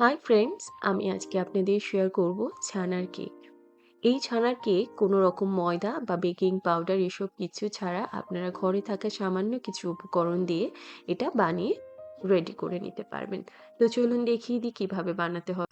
Hi friends আমি আজকে আপনাদের শেয়ার করব ছানার কেক এই ছানার কেক কোনো রকম ময়দা বা বেকিং পাউডার এসব কিছু ছাড়া আপনারা ঘরে থাকা সামান্য কিছু উপকরণ দিয়ে এটা বানিয়ে রেডি করে নিতে পারবেন। তো চলুন দেখিয়ে দিই কীভাবে বানাতে হয়।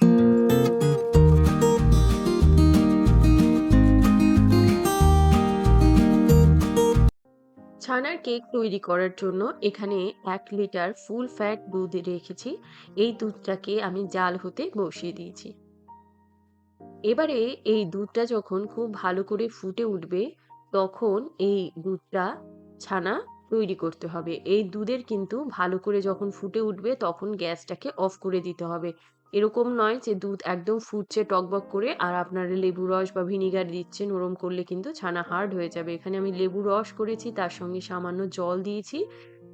ছানার কেক তৈরি করার জন্য এখানে এক লিটার ফুল ফ্যাট দুধ রেখেছি। এই দুধটাকে আমি জাল হতে বসিয়ে দিয়েছি। এবারে এই দুধটা যখন খুব ভালো করে ফুটে উঠবে, তখন এই দুধটা ছানা তৈরি করতে হবে। এই দুধের কিন্তু ভালো করে যখন ফুটে উঠবে তখন গ্যাসটাকে অফ করে দিতে হবে। এরকম নয় যে দুধ একদম ফুটছে টকবক করে আর আপনারা লেবু রস বা ভিনিগার দিচ্ছেন ওরম করলে কিন্তু ছানা হার্ড হয়ে যাবে। এখানে আমি লেবু রস করেছি, তার সঙ্গে সামান্য জল দিয়েছি।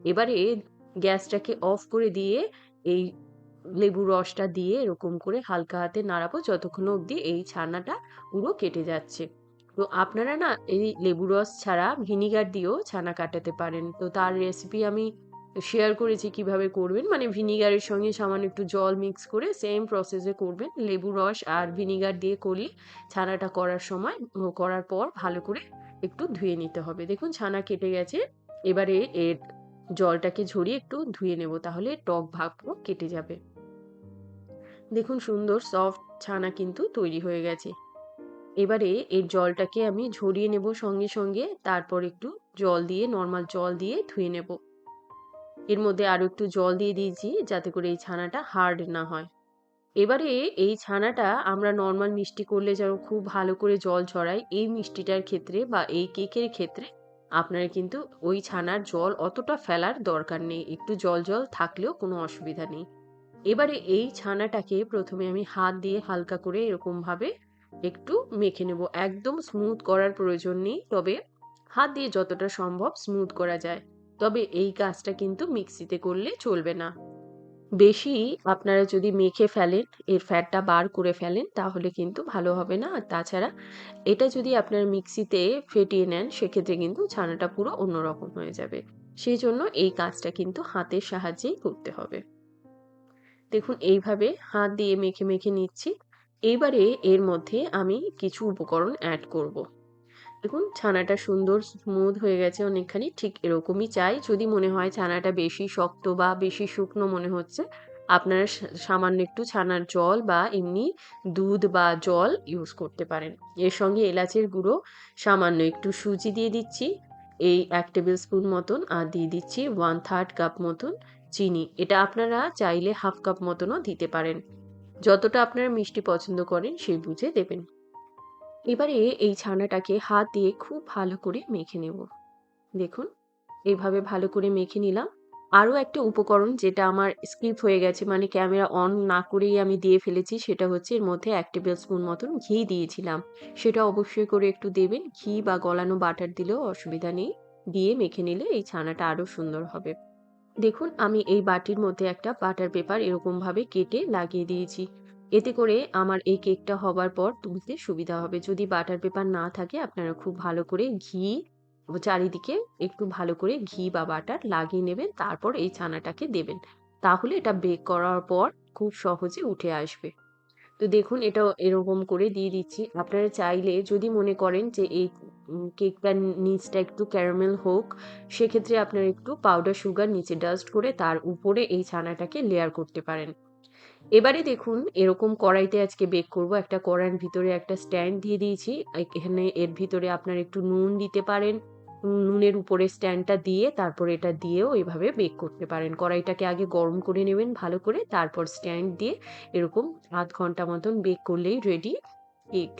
এবারে গ্যাসটাকে অফ করে দিয়ে এই লেবু রসটা দিয়ে এরকম করে হালকা হাতে নাড়াবো যতক্ষণ অবধি এই ছানাটা পুরো কেটে যাচ্ছে। তো আপনারা না এই লেবু রস ছাড়া ভিনিগার দিয়েও ছানা কাটাতে পারেন। তো তার রেসিপি আমি শেয়ার করেছি কীভাবে করবেন। মানে ভিনিগারের সঙ্গে সামান্য একটু জল মিক্স করে সেম প্রসেসে করবেন। লেবু রস আর ভিনিগার দিয়ে করলে ছানাটা করার সময় করার পর ভালো করে একটু ধুয়ে নিতে হবে। দেখুন ছানা কেটে গেছে। এবারে এর জলটাকে ঝরিয়ে একটু ধুয়ে নেব তাহলে টক ভাবও কেটে যাবে। দেখুন সুন্দর সফট ছানা কিন্তু তৈরি হয়ে গেছে। এবারে এর জলটাকে আমি ঝরিয়ে নেব সঙ্গে সঙ্গে, তারপর একটু জল দিয়ে নর্মাল জল দিয়ে ধুয়ে নেব। এর মধ্যে আরও একটু জল দিয়ে দিয়েছি যাতে করে এই ছানাটা হার্ড না হয়। এবারে এই ছানাটা আমরা নর্মাল মিষ্টি করলে যেন খুব ভালো করে জল ছড়াই এই মিষ্টিটার ক্ষেত্রে বা এই কেকের ক্ষেত্রে আপনারা কিন্তু ওই ছানার জল অতটা ফেলার দরকার নেই। একটু জল জল থাকলেও কোনো অসুবিধা নেই। এবারে এই ছানাটাকে প্রথমে আমি হাত দিয়ে হালকা করে এরকমভাবে একটু মেখে নেব। একদম স্মুথ করার প্রয়োজন নেই, তবে হাত দিয়ে যতটা সম্ভব স্মুথ করা যায়। তবে এই কাজটা কিন্তু মিক্সিতে করলে চলবে না। বেশি আপনারা যদি মেখে ফেলেন, এর ফ্যাটটা বার করে ফেলেন, তাহলে কিন্তু ভালো হবে না। আর তাছাড়া এটা যদি আপনার মিক্সিতে ফেটিয়ে নেন, সেক্ষেত্রে কিন্তু ছানাটা পুরো অন্যরকম হয়ে যাবে। সেই জন্য এই কাজটা কিন্তু হাতের সাহায্যেই করতে হবে। দেখুন, এইভাবে হাত দিয়ে মেখে মেখে নিচ্ছি। এইবারে এর মধ্যে আমি কিছু উপকরণ অ্যাড করব। দেখুন, ছানাটা সুন্দর স্মুথ হয়ে গেছে অনেকখানি, ঠিক এরকমই চাই। যদি মনে হয় ছানাটা বেশি শক্ত বা বেশি শুকনো মনে হচ্ছে, আপনারা সামান্য একটু ছানার জল বা এমনি দুধ বা জল ইউজ করতে পারেন। এর সঙ্গে এলাচের গুঁড়ো, সামান্য একটু সুজি দিয়ে দিচ্ছি, এই এক টেবিল স্পুন মতন, আর দিয়ে দিচ্ছি ওয়ান থার্ড কাপ মতন চিনি। এটা আপনারা চাইলে হাফ কাপ মতনও দিতে পারেন। যতটা আপনারা মিষ্টি পছন্দ করেন সেই বুঝে দেবেন। এবারে এই ছানাটাকে হাত দিয়ে খুব ভালো করে মেখে নেব। দেখুন এইভাবে ভালো করে মেখে নিলাম। আরও একটা উপকরণ যেটা আমার স্কিপ হয়ে গেছে মানে ক্যামেরা অন না করেই আমি দিয়ে ফেলেছি, সেটা হচ্ছে এর মধ্যে এক টেবিল স্পুন মতন ঘি দিয়েছিলাম। সেটা অবশ্যই করে একটু দেবেন। ঘি বা গলানো বাটার দিলেও অসুবিধা নেই। দিয়ে মেখে নিলে এই ছানাটা আরও সুন্দর হবে। দেখুন, আমি এই বাটির মধ্যে একটা বাটার পেপার এরকমভাবে কেটে লাগিয়ে দিয়েছি। এতে করে আমার এই কেকটা হবার পর তুলতে সুবিধা হবে। যদি বাটার পেপার না থাকে, আপনারা খুব ভালো করে ঘি, চারিদিকে একটু ভালো করে ঘি বা বাটার লাগিয়ে নেবেন, তারপর এই ছানাটাকে দেবেন। তাহলে এটা বেক করার পর খুব সহজে উঠে আসবে। তো দেখুন এটা এরকম করে দিয়ে দিচ্ছি। আপনারা চাইলে যদি মনে করেন যে এই কেকটার নিচটা একটু ক্যারামেল হোক, সেক্ষেত্রে আপনারা একটু পাউডার সুগার নিচে ডাস্ট করে তার উপরে এই ছানাটাকে লেয়ার করতে পারেন। এবারে দেখুন, এরকম কড়াইতে আজকে বেক করব। একটা কড়াইয়ের ভিতরে একটা স্ট্যান্ড দিয়ে দিয়েছি। এখানে এর ভিতরে আপনার একটু নুন দিতে পারেন। নুনের উপরে স্ট্যান্ডটা দিয়ে তারপর এটা দিয়েও এভাবে বেক করতে পারেন। কড়াইটাকে আগে গরম করে নেবেন ভালো করে, তারপর স্ট্যান্ড দিয়ে এরকম আধ ঘণ্টা মতন বেক করলেই রেডি কেক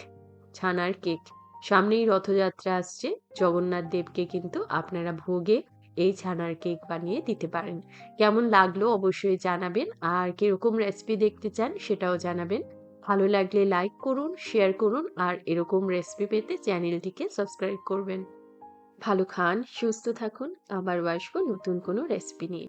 ছানার কেক সামনেই রথযাত্রা আসছে। জগন্নাথ দেবকে কিন্তু আপনারা ভোগে এই ছানার কেক বানিয়ে দিতে পারেন। কেমন লাগল অবশ্যই জানাবেন। আর কীরকম রেসিপি দেখতে চান সেটাও জানাবেন। ভালো লাগলে লাইক করুন শেয়ার করুন আর এরকম রেসিপি পেতে চ্যানেলটিকে সাবস্ক্রাইব করবেন। ভালো খান, সুস্থ থাকুন। আবার আসব নতুন কোনো রেসিপি নিয়ে।